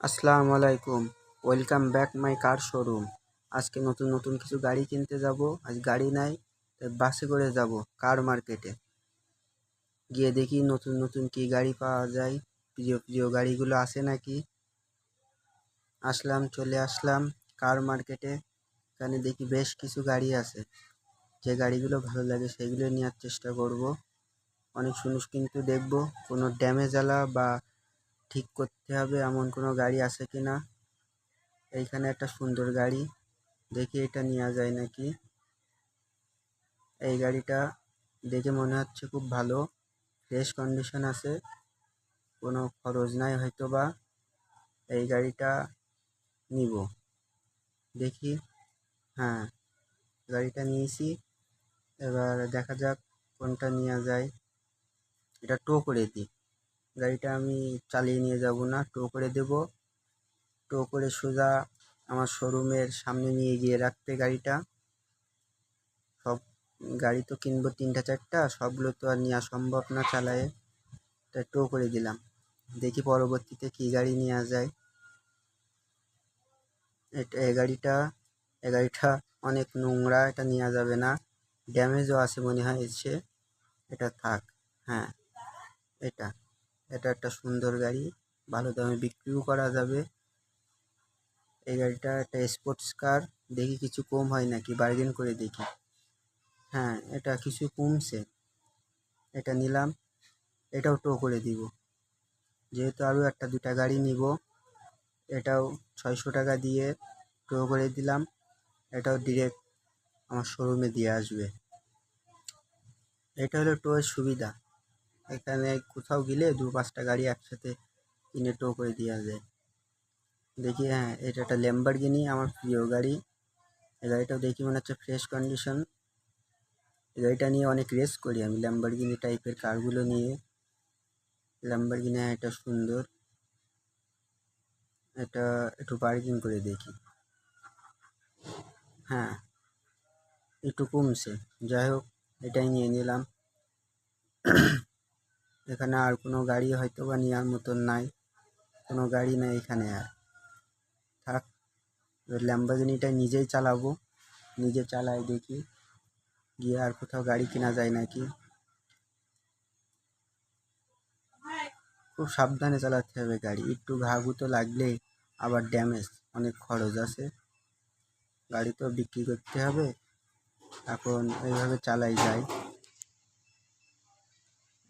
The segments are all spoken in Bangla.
আসসালামু আলাইকুম। Welcome back my car showroom. আজকে নতুন নতুন কিছু গাড়ি কিনতে যাব। আজ গাড়ি নাই, তাই বাসে করে যাব কার মার্কেটে। গিয়ে দেখি নতুন নতুন কি গাড়ি পাওয়া যায়। প্রিয় প্রিয় গাড়িগুলো আছে নাকি? আসলাম, চলে আসলাম কার মার্কেটে। এখানে দেখি বেশ কিছু গাড়ি আছে। যে গাড়িগুলো ভালো লাগে সেগুলো নেওয়ার চেষ্টা করব। অনেক শুনুস কিন্তু দেখব। কোনো ড্যামেজ আলা বা ঠিক করতে হবে এমন কোনো গাড়ি আছে কি না। এইখানে একটা সুন্দর গাড়ি, দেখি এটা নেওয়া যায় নাকি। এই গাড়িটা দেখে মনে হচ্ছে খুব ভালো, ফ্রেশ কন্ডিশন আছে, কোনো খরচ নাই হয়তো বা এই গাড়িটা নিব। দেখি হ্যাঁ গাড়িটা নিয়েছি, এবার দেখা যাক কোনটা নেওয়া যায়। এটা টো করে দিই গাড়িটা আমি চালিয়ে নিয়ে যাব না, টো করে দেব। টো করে সোজা আমার শোরুমের সামনে নিয়ে গিয়ে রাখতে গাড়িটা। সব গাড়ি তো কিনবো তিনটা চারটা, সবগুলো তো আর নেওয়া সম্ভব না চালায়ে। তাই টো করে দিলাম। দেখি পরবর্তীতে কী গাড়ি নেওয়া যায়। এটা এই গাড়িটা, এ গাড়িটা অনেক নোংরা, এটা নেওয়া যাবে না। ড্যামেজও আছে মনে হয়, এসে। এটা থাক হ্যাঁ এটা। এটা একটা সুন্দর গাড়ি, ভালো দামে বিক্রিও করা যাবে। এই গাড়িটা একটা স্পোর্টস কার দেখি কিছু কম হয় নাকি বার্গেন করে দেখি। হ্যাঁ এটা কিছু কমছে এটা নিলাম, এটাও টো করে দিব। যেহেতু আরও একটা দুটা গাড়ি নিব, এটাও ছয়শো টাকা দিয়ে টো করে দিলাম। এটাও ডিরেক্ট আমার শোরুমে দিয়ে আসবে। এটা হলো টোয়ের সুবিধা। এখানে কোথাও গেলে দু পাঁচটা গাড়ি একসাথে কিনে টো করে দেওয়া যায় দেখি হ্যাঁ এটা একটা ল্যাম্বারগিনি আমার প্রিয় গাড়ি। এই গাড়িটাও দেখি মনে হচ্ছে ফ্রেশ কন্ডিশন এই গাড়িটা নিয়ে অনেক রেস করি আমি ল্যাম্বারগিনি টাইপের কারগুলো নিয়ে। ল্যাম্বারগিনি হ্যাঁ এটা সুন্দর। এটা একটু পার্কিং করে দেখি। হ্যাঁ একটু কমছে। যাই হোক, এটাই নিয়ে নিলাম। এখানে আর কোনো গাড়ি হয়তো বা নেওয়ার মতন নাই। কোনো গাড়ি নাই এখানে আর। থাক এবার ল্যাম্বারগিনিটা নিজেই চালাবো। নিজে চালাই দেখি, গিয়ে আর কোথাও গাড়ি কেনা যায় নাকি? খুব সাবধানে চালাতে হবে গাড়ি। একটু ঘাঘু তো লাগলেই আবার ড্যামেজ অনেক খরচ আছে। গাড়ি তো বিক্রি করতে হবে। এখন এইভাবে চালাই যায়।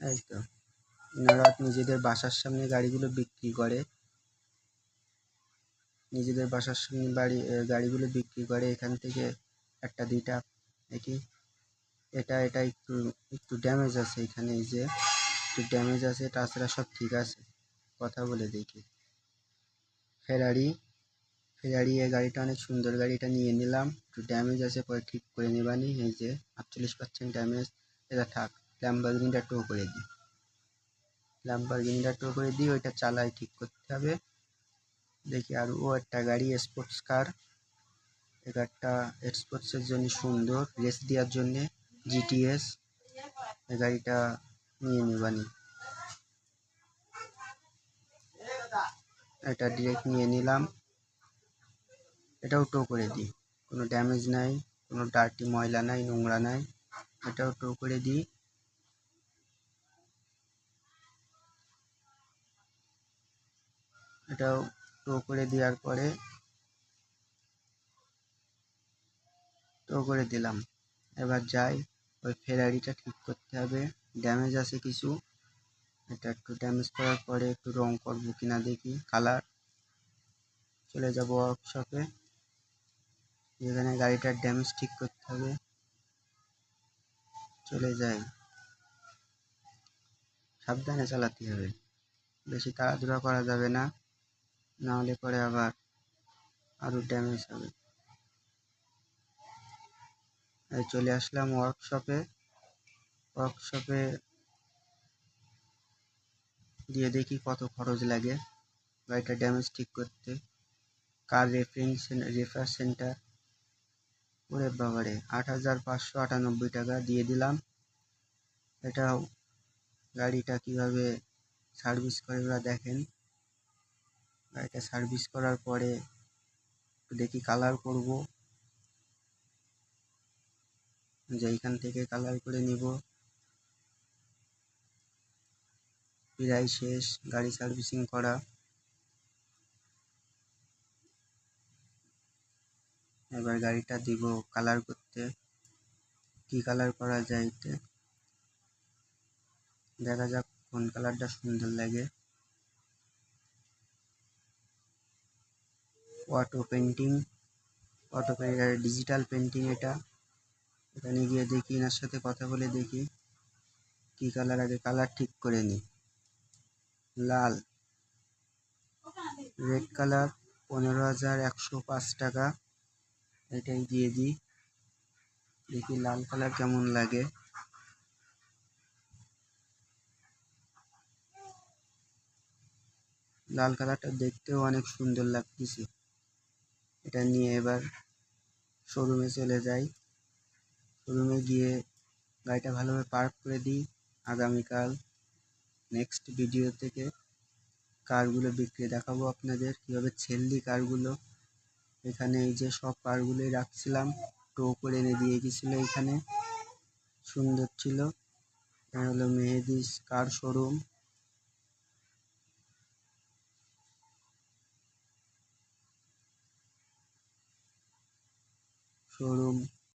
এই তো। এনারা নিজেদের বাসার সামনে গাড়িগুলো বিক্রি করে। নিজেদের বাসার সামনে বাড়ি গাড়িগুলো বিক্রি করে। এখান থেকে একটা, দুইটা, দেখি। এটা এটা একটু একটু ড্যামেজ আছে এখানে এই যে, একটু ড্যামেজ আছে, তাছাড়া সব ঠিক আছে। কথা বলে দেখি। ফেরারি ফেরারি এই গাড়িটা অনেক সুন্দর গাড়ি এটা নিয়ে নিলাম। একটু ড্যামেজ আছে, পরে ঠিক করে নেবানি। এই যে, আটচল্লিশ পার্সেন্ট ড্যামেজ এটা থাক ল্যাম্বারগিনিটা টো করে দিই। ল্যাম্বারগিনিটা টো করে দিই, ওইটা চালাই ঠিক করতে হবে। দেখি আর, ও একটা গাড়ি স্পোর্টস কার এই গাড়িটা স্পোর্টসের জন্য সুন্দর রেস দেওয়ার জন্যে জিটিএস এই গাড়িটা নিয়ে নেবানি এটা ডিরেক্ট নিয়ে নিলাম। এটাও টো করে দিই। কোনো ড্যামেজ নাই, কোনো ডার্টি ময়লা নাই, নোংরা নাই। এটাও টো করে দিই। এটাও টো করে দেওয়ার পরে টো করে দিলাম। এবার যাই, ওই ফেরারিটা ঠিক করতে হবে। ড্যামেজ আছে কিছু। এটা একটু ড্যামেজ করার পরে একটু রং করব কিনা দেখি কালার চলে যাব ওয়ার্কশপে যেখানে গাড়িটার ড্যামেজ ঠিক করতে হবে। চলে যাই। সাবধানে চালাতে হবে। বেশি তাড়াহুড়া করা যাবে না। না হলে পরে আবার আরও ড্যামেজ হবে। চলে আসলাম ওয়ার্কশপে ওয়ার্কশপে দিয়ে দেখি কত খরচ লাগে গাড়িটা ড্যামেজ ঠিক করতে। কার রেফারেন্স রেফার সেন্টার ওরে বাবারে, আট হাজার পাঁচশো আটানব্বই টাকা দিয়ে দিলাম। এটাও গাড়িটা কীভাবে সার্ভিস করে ওরা দেখেন। গাড়িটা সার্ভিস করার পরে দেখি কালার করব। যে এইখান থেকে কালার করে নিব। প্রায় শেষ, গাড়ি সার্ভিসিং করা। এবার গাড়িটা দিব কালার করতে। কি কালার করা যায় এতে? দেখা যাক কোন কালারটা সুন্দর লাগে। Auto painting auto digital painting এটা। এখানে গিয়ে দেখি এনার সাথে কথা বলে দেখি, কি কালার আগে কালার ঠিক করে নিই লাল। রেড কালার পনেরো হাজার একশো পাঁচ টাকা। এটাই দিয়ে দিই। দেখি লাল কালার কেমন লাগে। লাল কালারটা দেখতেও অনেক সুন্দর লাগতেছে। এটা নিয়ে এবার শোরুমে চলে যাই। শোরুমে গিয়ে গাড়িটা ভালোভাবে পার্ক করে দিই। আগামীকাল নেক্সট ভিডিও থেকে কারগুলো বিক্রি দেখাবো আপনাদের, কীভাবে ছেল দিই কারগুলো এখানে এই যে সব কারগুলোই রাখছিলাম টো করে এনে দিয়ে গেছিল এখানে। সুন্দর ছিল। হলো মেহেদিস কার শোরুম শোরুম